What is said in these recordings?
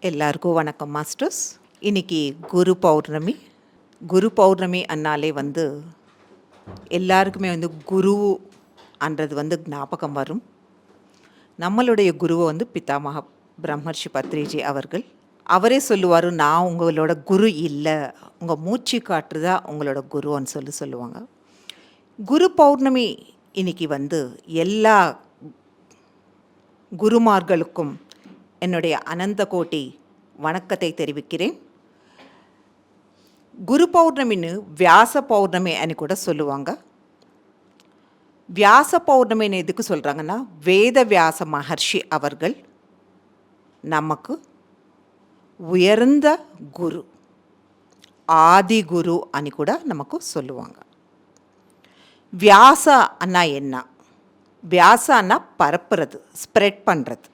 எல்லாருக்கும் வணக்கம் மாஸ்டர்ஸ். இன்னைக்கு குரு பௌர்ணமி. குரு பௌர்ணமி அன்னாலே வந்து எல்லாருக்குமே வந்து குரு அன்றது வந்து ஞாபகம் வரும். நம்மளுடைய குருவை வந்து பிதாமக பிரம்மர்ஷி பத்ரிஜி அவர்கள் அவரே சொல்லுவார் நான் உங்களோட குரு இல்லை. உங்கள் மூச்சு காற்றுதா உங்களோட குருன்னு சொல்லி சொல்லுவாங்க. குரு பௌர்ணமி இன்னைக்கு வந்து எல்லா குருமார்களுக்கும் என்னுடைய அனந்த கோட்டி வணக்கத்தை தெரிவிக்கிறேன் குரு பௌர்ணமின்னு வியாச பௌர்ணமி అని கூட சொல்லுவாங்க வியாச பௌர்ணமின்னு எதுக்கு சொல்கிறாங்கன்னா வேத வியாச மகர்ஷி அவர்கள் நமக்கு உயர்ந்த குரு ஆதி குரு అని కూడా நமக்கு சொல்லுவாங்க வியாச அண்ணா என்ன வியாசானா பரப்புறது ஸ்ப்ரெட் பண்ணுறது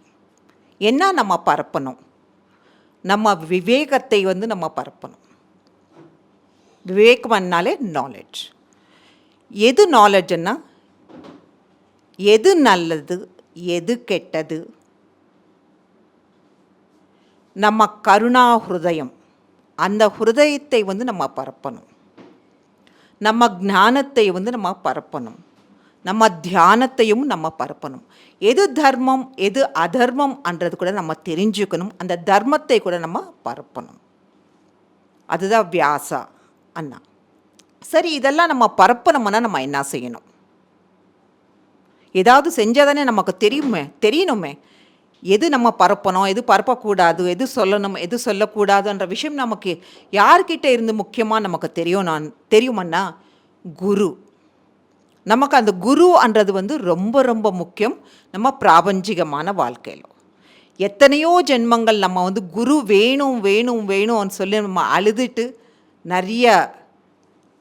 என்ன நம்ம பரப்பணும்? நம்ம விவேகத்தை வந்து நம்ம பரப்பணும். விவேகம்னாலே நாலேஜ் எது நாலேஜ்னா எது நல்லது எது கெட்டது? நம்ம கருணா ஹிருதயம். அந்த ஹிருதயத்தை வந்து நம்ம பரப்பணும். நம்ம ஞானத்தை வந்து நம்ம பரப்பணும். நம்ம தியானத்தையும் நம்ம பரப்பணும். எது தர்மம் எது அதர்மம் என்றது கூட நம்ம தெரிஞ்சுக்கணும். அந்த தர்மத்தை கூட நம்ம பரப்பணும். அதுதான் வியாசா அண்ணா. சரி இதெல்லாம் நம்ம பரப்பணும்னா நம்ம என்ன செய்யணும்? ஏதாவது செஞ்சால் தானே நமக்கு தெரியுமே தெரியணுமே. எது நம்ம பரப்பணும் எது பரப்பக்கூடாது எது சொல்லணும் எது சொல்லக்கூடாதுன்ற விஷயம் நமக்கு யார்கிட்ட இருந்து முக்கியமாக நமக்கு தெரியும் நான் தெரியுமன்னா குரு. நமக்கு அந்த குரு அன்றது வந்து ரொம்ப ரொம்ப முக்கியம். நம்ம பிராபஞ்சிகமான வாழ்க்கையில். எத்தனையோ ஜென்மங்கள் நம்ம வந்து குரு வேணும் வேணும் வேணும்னு சொல்லி நம்ம அழுதுட்டு நிறைய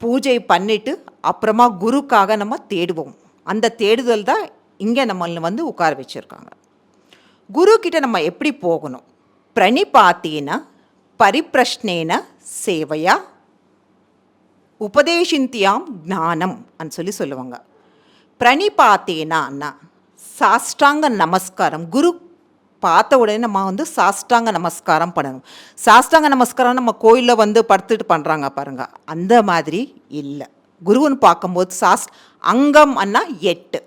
பூஜை பண்ணிட்டு அப்புறமா குருக்காக நம்ம தேடுவோம். அந்த தேடுதல் தான் இங்கே நம்மளை வந்து உட்கார வச்சுருக்காங்க. குரு கிட்ட நம்ம எப்படி போகணும்? பிரணிபாத்தேன பரிப்பிரஷ்னேன சேவையா உபதேசிந்தியாம் ஞானம் அன்னு சொல்லி சொல்லுவாங்க. பிரணிபாத்தேனா அண்ணா சாஷ்டாங்க நமஸ்காரம். குரு பார்த்த உடனே நம்ம வந்து சாஷ்டாங்க நமஸ்காரம் பண்ணணும். சாஷ்டாங்க நமஸ்காரம் நம்ம கோயிலில் வந்து படுத்துட்டு பண்ணுறாங்க பாருங்கள் அந்த மாதிரி இல்லை. குருவுன்னு பார்க்கும்போது சாஸ் அங்கம் அண்ணா எட்டு.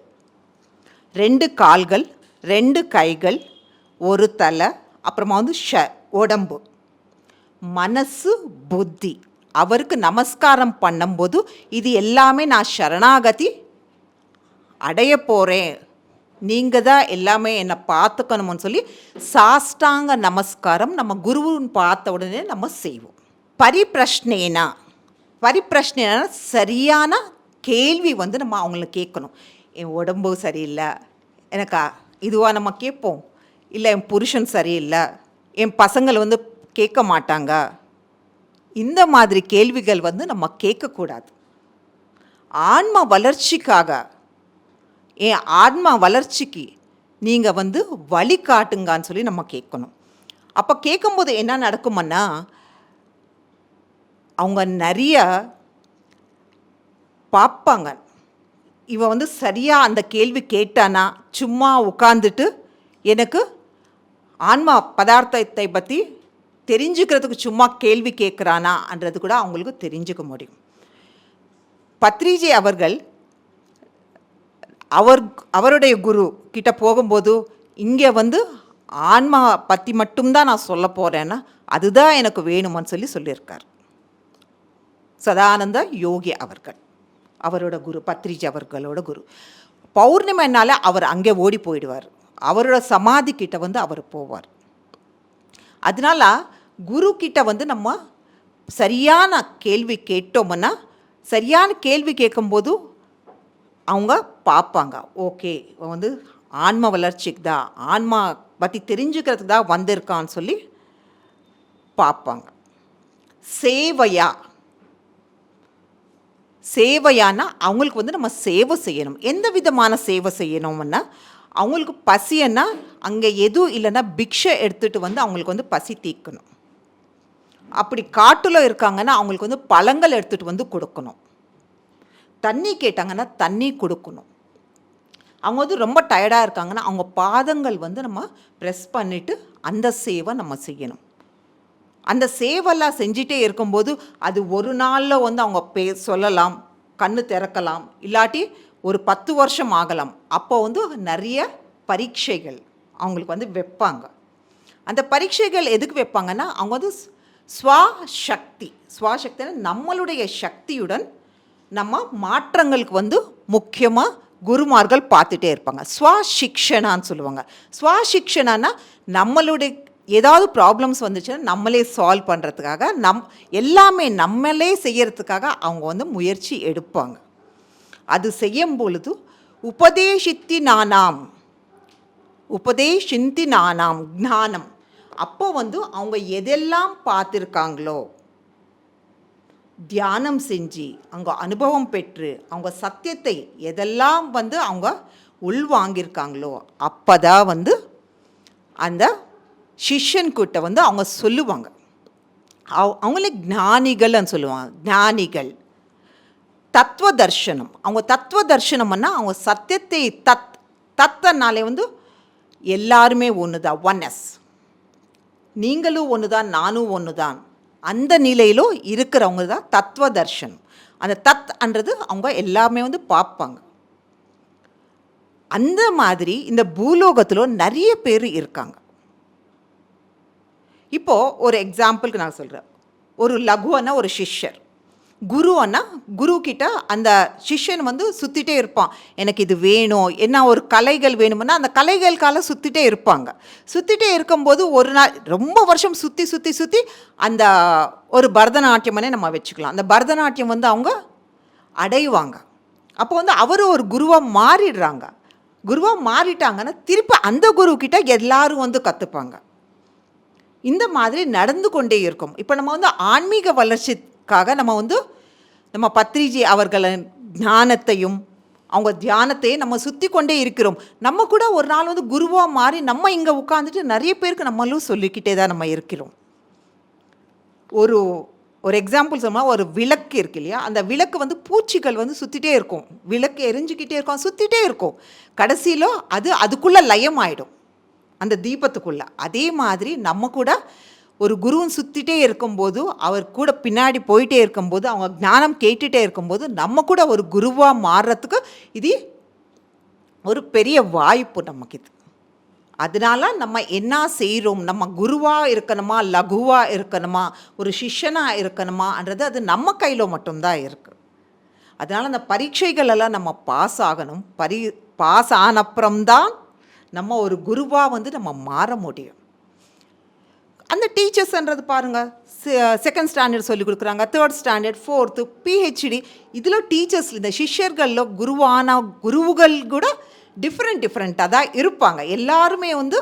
ரெண்டு கால்கள் ரெண்டு கைகள் ஒரு தலை அப்புறமா வந்து ஷ உடம்பு. மனசு புத்தி. அவருக்கு நமஸ்காரம் பண்ணும்போது இது எல்லாமே நான் சரணாகதி அடைய போகிறேன் நீங்கள் தான் எல்லாமே என்னை பார்த்துக்கணும்னு சொல்லி சாஷ்டாங்க நமஸ்காரம் நம்ம குருவுன்னு பார்த்த உடனே நம்ம செய்வோம். பரிப்பிரஷ்னேனா பரிப்பிரஷ்னேனா சரியான கேள்வி வந்து நம்ம அவங்கள கேட்கணும். என் உடம்பு சரியில்லை எனக்கா இதுவாக நம்ம கேட்போம். இல்லை என் புருஷன் சரியில்லை என் பசங்கள் வந்து கேட்க மாட்டாங்க. இந்த மாதிரி கேள்விகள் வந்து நம்ம கேட்கக்கூடாது. ஆன்ம வளர்ச்சிக்காக என் ஆன்மா வளர்ச்சிக்கு நீங்கள் வந்து வழி காட்டுங்கன்னு சொல்லி நம்ம கேட்கணும். அப்போ கேட்கும்போது என்ன நடக்குமன்னா அவங்க நிறைய பார்ப்பாங்க. இவன் வந்து சரியாக அந்த கேள்வி கேட்டானா சும்மா உட்காந்துட்டு எனக்கு ஆன்மா பதார்த்தத்தை பற்றி தெரிஞ்சுக்கிறதுக்கு சும்மா கேள்வி கேட்குறானான்றது கூட அவங்களுக்கு தெரிஞ்சுக்க முடியும். பத்ரிஜி அவர்கள் அவர் அவருடைய குரு கிட்ட போகும்போது இங்கே வந்து ஆன்மா பற்றி மட்டும்தான் நான் சொல்ல போகிறேன்னா அதுதான் எனக்கு வேணுமான்னு சொல்லி சொல்லியிருக்கார். சதானந்த யோகி அவர்கள் அவரோட குரு பத்ரிஜி அவர்களோட குரு. பௌர்ணமினால அவர் அங்கே ஓடி போயிடுவார். அவரோட சமாதி கிட்ட வந்து அவர் போவார். அதனால குரு கிட்ட வந்து நம்ம சரியான கேள்வி கேட்டோம்னா சரியான கேள்வி கேட்கும்போது அவங்க பார்ப்பாங்க. ஓகே வந்து ஆன்ம வளர்ச்சிக்கு தான் ஆன்மா பற்றி தெரிஞ்சுக்கிறதுக்கு தான் வந்திருக்கான்னு சொல்லி பார்ப்பாங்க. சேவையா? சேவையானா அவங்களுக்கு வந்து நம்ம சேவை செய்யணும். எந்த விதமான சேவை செய்யணும்னா அவங்களுக்கு பசியன்னா அங்கே எதுவும் இல்லைன்னா பிக்ஷை எடுத்துகிட்டு வந்து அவங்களுக்கு வந்து பசி தீர்க்கணும். அப்படி காட்டில் இருக்காங்கன்னா அவங்களுக்கு வந்து பழங்கள் எடுத்துகிட்டு வந்து கொடுக்கணும். தண்ணி கேட்டாங்கன்னா தண்ணி கொடுக்கணும். அவங்க வந்து ரொம்ப டயர்டாக இருக்காங்கன்னா அவங்க பாதங்கள் வந்து நம்ம ப்ரெஸ் பண்ணிவிட்டு அந்த சேவை நம்ம செய்யணும். அந்த சேவெல்லாம் செஞ்சிட்டே இருக்கும்போது அது ஒரு நாளில் வந்து அவங்க பே சொல்லலாம் கண்ணு திறக்கலாம். இல்லாட்டி ஒரு பத்து வருஷம் ஆகலாம். அப்போ வந்து நிறைய பரீட்சைகள் அவங்களுக்கு வந்து வைப்பாங்க. அந்த பரீட்சைகள் எதுக்கு வைப்பாங்கன்னா அவங்க வந்து ஸ்வாசக்தி. ஸ்வா சக்தி சக்தினா நம்மளுடைய சக்தியுடன் நம்ம மாற்றங்களுக்கு வந்து முக்கியமாக குருமார்கள் பார்த்துட்டே இருப்பாங்க. ஸ்வாசிக்ஷனான்னு சொல்லுவாங்க. ஸ்வாசிக்ஷனானா நம்மளுடைய ஏதாவது ப்ராப்ளம்ஸ் வந்துச்சுன்னா நம்மளே சால்வ் பண்ணுறதுக்காக நம் எல்லாமே நம்மளே செய்யறதுக்காக அவங்க வந்து முயற்சி எடுப்பாங்க. அது செய்யும் பொழுது உபதேசித்தி நானாம் உபதேசிந்தி நானாம் ஞானம். அப்போ வந்து அவங்க எதெல்லாம் பார்த்துருக்காங்களோ தியானம் செஞ்சு அவங்க அனுபவம் பெற்று அவங்க சத்தியத்தை எதெல்லாம் வந்து அவங்க உள்வாங்கியிருக்காங்களோ அப்போ தான் வந்து அந்த சிஷ்யன்கிட்ட வந்து அவங்க சொல்லுவாங்க. அவ அவங்களே ஞானிகள்னு சொல்லுவாங்க ஞானிகள். தத்துவ தர்ஷனம் அவங்க தத்துவ தர்ஷனம்னா அவங்க சத்தியத்தை தத் தத்தனாலே வந்து எல்லாருமே ஒன்று தான் ஒன்னஸ் நீங்களும் ஒன்று தான் நானும் ஒன்று தான் அந்த நிலையிலும் இருக்கிறவங்க தான் தத்துவ தர்ஷனம் அந்த தத்ன்றது அவங்க எல்லாமே வந்து பார்ப்பாங்க. அந்த மாதிரி இந்த பூலோகத்தில் நிறைய பேர் இருக்காங்க. இப்போது ஒரு எக்ஸாம்பிளுக்கு நான் சொல்கிறேன் ஒரு லகுவனா ஒரு சிஷ்யர். குருவன்னா குரு அந்த சிஷ்யன் வந்து சுற்றிட்டே இருப்பான். எனக்கு இது வேணும் என்ன ஒரு கலைகள் வேணும்னா அந்த கலைகளுக்கால சுற்றிட்டே இருப்பாங்க. சுற்றிட்டே இருக்கும்போது ஒரு நாள் ரொம்ப வருஷம் சுற்றி சுற்றி சுற்றி அந்த ஒரு பரதநாட்டியம்னே நம்ம வச்சுக்கலாம். அந்த பரதநாட்டியம் வந்து அவங்க அடைவாங்க. அப்போ வந்து அவர் ஒரு குருவாக மாறிடுறாங்க. குருவாக மாறிட்டாங்கன்னா திருப்பி அந்த குரு எல்லாரும் வந்து கற்றுப்பாங்க இந்த மாதிரி நடந்து கொண்டே இருக்கும். இப்போ நம்ம வந்து ஆன்மீக வளர்ச்சி காக நம்ம வந்து நம்ம பத்ரிஜி அவர்களின் ஞானத்தையும் அவங்க தியானத்தையும் நம்ம சுற்றி கொண்டே இருக்கிறோம். நம்ம கூட ஒரு நாள் வந்து குருவாக மாறி நம்ம இங்கே உட்காந்துட்டு நிறைய பேருக்கு நம்மளும் சொல்லிக்கிட்டே தான் நம்ம இருக்கிறோம். ஒரு ஒரு எக்ஸாம்பிள் சொன்னால் ஒரு விளக்கு இருக்கு இல்லையா? அந்த விளக்கு வந்து பூச்சிகள் வந்து சுற்றிட்டே இருக்கும். விளக்கு எரிஞ்சுக்கிட்டே இருக்கும். சுற்றிட்டே இருக்கும். கடைசியில் அது அதுக்குள்ளே லயம் ஆகிடும் அந்த தீபத்துக்குள்ளே. அதே மாதிரி நம்ம கூட ஒரு குருவும் சுற்றிட்டே இருக்கும்போது அவர் கூட பின்னாடி போயிட்டே இருக்கும்போது அவங்க ஞானம் கேட்டுகிட்டே இருக்கும்போது நம்ம கூட ஒரு குருவாக மாறுறதுக்கு இது ஒரு பெரிய வாய்ப்பு நமக்கு இது. அதனால நம்ம என்ன செய்கிறோம் நம்ம குருவாக இருக்கணுமா? லகுவாக இருக்கணுமா? ஒரு சிஷ்யனாக இருக்கணுமான்றது அது நம்ம கையில் மட்டும்தான் இருக்குது அதனால் அந்த பரீட்சைகளெல்லாம் நம்ம பாஸ் ஆகணும். பரி பாஸ் ஆனப்புறம்தான் நம்ம ஒரு குருவாக வந்து நம்ம மாற முடியும். அந்த டீச்சர்ஸ்ன்றது பாருங்கள் செகண்ட் ஸ்டாண்டர்ட் சொல்லி கொடுக்குறாங்க தேர்ட் ஸ்டாண்டர்ட் ஃபோர்த்து பிஹெச்டி இதில் டீச்சர்ஸ் இந்த சிஷ்யர்களில் குருவான குருவுகள் கூட டிஃப்ரெண்ட் டிஃப்ரெண்ட்டாக தான் இருப்பாங்க. எல்லாருமே வந்து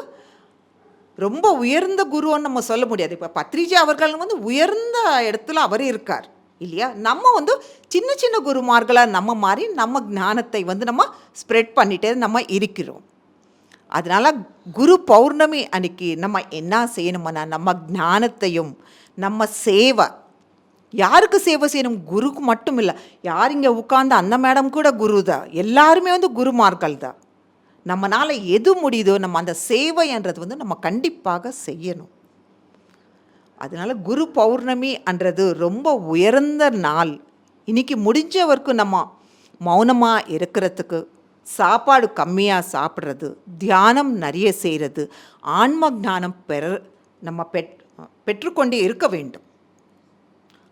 ரொம்ப உயர்ந்த குருன்னு நம்ம சொல்ல முடியாது. இப்போ பத்ரிஜி அவர்கள் வந்து உயர்ந்த இடத்துல அவர் இருக்கார் இல்லையா? நம்ம வந்து சின்ன சின்ன குருமார்களாக நம்ம மாதிரி நம்ம ஞானத்தை வந்து நம்ம ஸ்ப்ரெட் பண்ணிகிட்டே நம்ம இருக்கிறோம். அதனால் குரு பௌர்ணமி அன்னைக்கு நம்ம என்ன செய்யணும்னா நம்ம ஞானத்தையும் நம்ம சேவை. யாருக்கு சேவை செய்யணும்? குருக்கு மட்டும் இல்லை. யார் இங்கே உட்காந்து அந்த மேடம் கூட குரு தான். எல்லாருமே வந்து குருமார்கள் தான். நம்மளால் எது முடியுதோ நம்ம அந்த சேவைன்றது வந்து நம்ம கண்டிப்பாக செய்யணும். அதனால குரு பௌர்ணமின்றது ரொம்ப உயர்ந்த நாள். இன்றைக்கி முடிஞ்ச வரைக்கும் நம்ம மௌனமாக இருக்கிறதுக்கு சாப்பாடு கம்மியாக சாப்பிட்றது தியானம் நிறைய செய்கிறது ஆன்ம ஞானம் பெற நம்ம பெற் பெற்றுக்கொண்டே இருக்க வேண்டும்.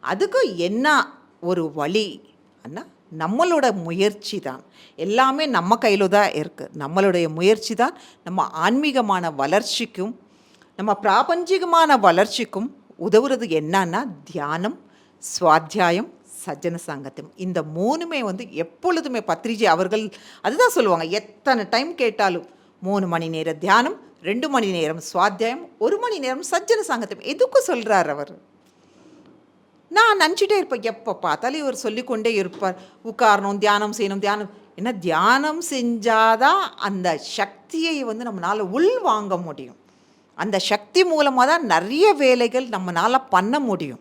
அதுக்கு என்ன ஒரு வழி அண்ணா நம்மளோட முயற்சி தான். எல்லாமே நம்ம கையில் தான் இருக்குது நம்மளுடைய முயற்சி தான் நம்ம ஆன்மீகமான வளர்ச்சிக்கும் நம்ம பிராபஞ்சிகமான வளர்ச்சிக்கும் உதவுறது என்னன்னா தியானம் சுவாத்தியாயம் சஜ்ஜன சங்கத்தம் இந்த மூணுமே வந்து எப்பொழுதுமே பத்ரிஜி அவர்கள் அதுதான் சொல்லுவாங்க. எத்தனை டைம் கேட்டாலும் மூணு மணி நேரம் தியானம் ரெண்டு மணி நேரம் சுவாத்தியாயம் ஒரு மணி நேரம் சஜ்ஜன சங்கத்தம் எதுக்கு சொல்கிறார் அவர்? நான் நினச்சிட்டே இருப்பேன். எப்போ பார்த்தாலும் இவர் சொல்லிக்கொண்டே இருப்பார். உட்காரணும் தியானம் செய்யணும் தியானம். ஏன்னா தியானம் செஞ்சாதான் அந்த சக்தியை வந்து நம்மளால் உள் வாங்க முடியும். அந்த சக்தி மூலமாக தான் நிறைய வேலைகள் நம்மளால் பண்ண முடியும்.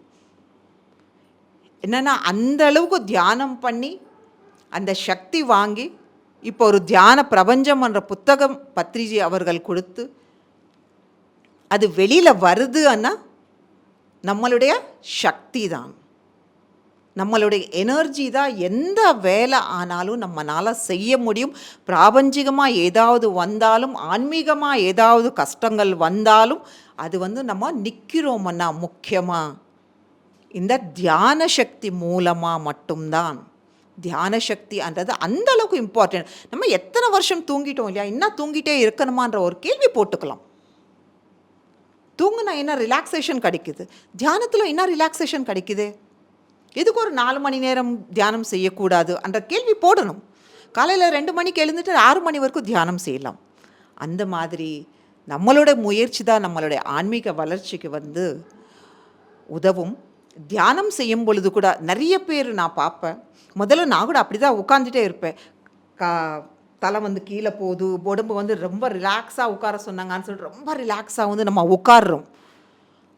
என்னென்னா அந்த அளவுக்கு தியானம் பண்ணி அந்த சக்தி வாங்கி இப்போ ஒரு தியான பிரபஞ்சம் என்ற புத்தகம் பத்ரிஜி அவர்கள் கொடுத்து அது வெளியில் வருது ஆனால் நம்மளுடைய சக்தி தான். நம்மளுடைய எனர்ஜி தான். எந்த வேலை ஆனாலும் நம்மளால் செய்ய முடியும். பிராபஞ்சிகமாக ஏதாவது வந்தாலும் ஆன்மீகமாக ஏதாவது கஷ்டங்கள் வந்தாலும் அது வந்து நம்ம நிற்கிறோமன்னா முக்கியமாக இந்த தியான சக்தி மூலமாக மட்டும்தான். தியான சக்தின்றது அந்த அளவுக்கு இம்பார்ட்டன்ட் நம்ம எத்தனை வருஷம் தூங்கிட்டோம் இல்லையா? இன்னும் தூங்கிட்டே இருக்கணுமான்ற ஒரு கேள்வி போட்டுக்கலாம். தூங்குனா என்ன ரிலாக்ஸேஷன் கிடைக்குது? தியானத்தில் என்ன ரிலாக்ஸேஷன் கிடைக்குது? எதுக்கு ஒரு நாலு மணி நேரம் தியானம் செய்யக்கூடாது என்ற கேள்வி போடணும். காலையில் ரெண்டு மணிக்கு எழுந்துட்டு ஆறு மணி வரைக்கும் தியானம் செய்யலாம். அந்த மாதிரி நம்மளோட முயற்சி தான் நம்மளுடைய ஆன்மீக வளர்ச்சிக்கு வந்து உதவும். தியானம் செய்யும் பொழுது கூட நிறைய பேர் நான் பார்ப்பேன். முதல்ல நான் கூட அப்படி தான் உட்காந்துட்டே இருப்பேன். கா தலை வந்து கீழே போகுது உடம்பு வந்து ரொம்ப ரிலாக்ஸாக உட்கார சொன்னாங்கன்னு சொல்லிட்டு ரொம்ப ரிலாக்ஸாக வந்து நம்ம உட்காடுறோம்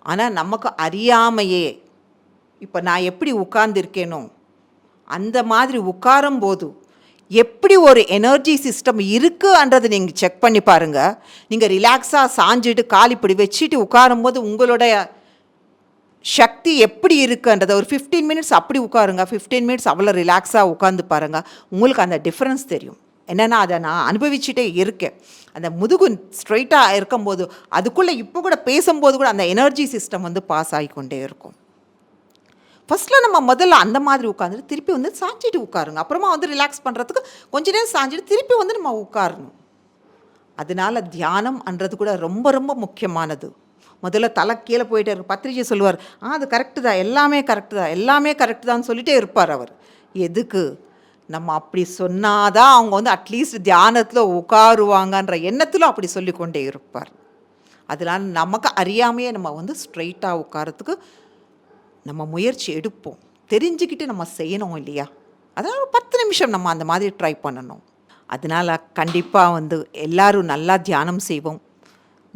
ஆனால் நமக்கு அறியாமையே இப்போ நான் எப்படி உட்கார்ந்துருக்கேனோ அந்த மாதிரி உட்காரும் போது எப்படி ஒரு எனர்ஜி சிஸ்டம் இருக்குன்றதை நீங்கள் செக் பண்ணி பாருங்கள் நீங்கள் ரிலாக்ஸாக சாஞ்சிட்டு கால் இப்படி வச்சுட்டு உட்காரும்போது உங்களுடைய சக்தி எப்படி இருக்குன்றத ஒரு ஃபிஃப்டீன் மினிட்ஸ் அப்படி உட்காருங்க. ஃபிஃப்டீன் மினிட்ஸ் அவ்வளோ ரிலாக்ஸாக உட்காந்து பாருங்கள் உங்களுக்கு அந்த டிஃப்ரென்ஸ் தெரியும். என்னென்னா அதை நான் அனுபவிச்சுட்டே இருக்கேன். அந்த முதுகு ஸ்ட்ரைட்டாக இருக்கும்போது அதுக்குள்ளே இப்போ கூட பேசும்போது கூட அந்த எனர்ஜி சிஸ்டம் வந்து பாஸ் ஆகிக்கொண்டே இருக்கும். ஃபஸ்ட்டில் நம்ம முதல்ல அந்த மாதிரி உட்காந்துட்டு திருப்பி வந்து சாஞ்சிட்டு உட்காருங்க. அப்புறமா வந்து ரிலாக்ஸ் பண்ணுறதுக்கு கொஞ்ச நேரம் சாஞ்சிட்டு திருப்பி வந்து நம்ம உட்காரணும். அதனால தியானம்ன்றது கூட ரொம்ப ரொம்ப முக்கியமானது. முதல்ல தலை கீழே போயிட்டே இருக்கும் பத்திரிகை சொல்லுவார் ஆ அது கரெக்டு தான். எல்லாமே கரெக்டு தான். எல்லாமே கரெக்டு தான் சொல்லிட்டே இருப்பார் அவர். எதுக்கு? நம்ம அப்படி சொன்னாதான் அவங்க வந்து அட்லீஸ்ட் தியானத்தில் உட்காருவாங்கன்ற எண்ணத்தில் அப்படி சொல்லிக்கொண்டே இருப்பார். அதனால நமக்கு அறியாமையே நம்ம வந்து ஸ்ட்ரைட்டாக உட்காரத்துக்கு நம்ம முயற்சி எடுப்போம். தெரிஞ்சுக்கிட்டு நம்ம செய்யணும் இல்லையா? அதனால் ஒரு பத்து நிமிஷம் நம்ம அந்த மாதிரி ட்ரை பண்ணணும். அதனால் கண்டிப்பாக வந்து எல்லோரும் நல்லா தியானம் செய்வோம்.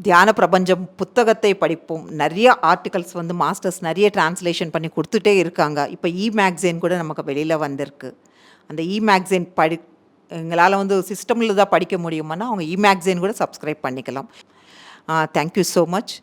தியான பிரபஞ்சம் புத்தகத்தை படிப்போம். நிறைய ஆர்டிகல்ஸ் வந்து மாஸ்டர்ஸ் நிறைய டிரான்ஸ்லேஷன் பண்ணி கொடுத்துட்டே இருக்காங்க. இப்போ இ மேக்சின் கூட நமக்கு வெளியில் வந்திருக்கு. அந்த இ மேக்சின் படி எங்களால் வந்து சிஸ்டமில் தான் படிக்க முடியுமானா அவங்க இ மேக்சின் கூட சப்ஸ்கிரைப் பண்ணிக்கலாம். Thank you so much